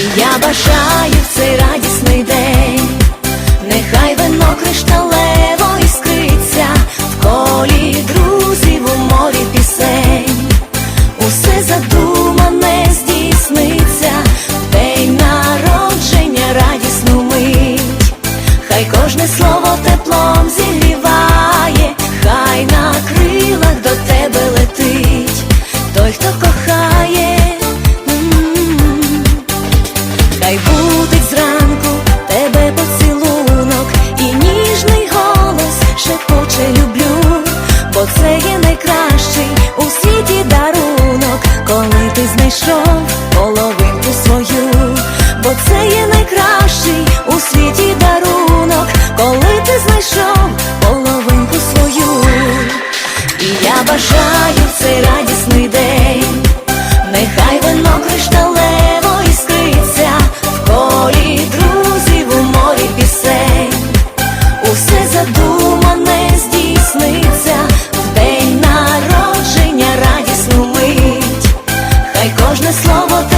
І я бажаю в цей радісний день, нехай вино кришталево іскриться в колі друзів у морі пісень. Усе задумане здійсниться, день народження радісну мить, хай кожне слово бо це є найкращий у світі дарунок, коли ти знайшов половинку свою, бо це є найкращий у світі дарунок, коли ти знайшов половинку свою, і я бажаю цей радісний день. Нехай вино кришталево іскриться в колі друзів у морі пісень. Усе задумане Кожне слово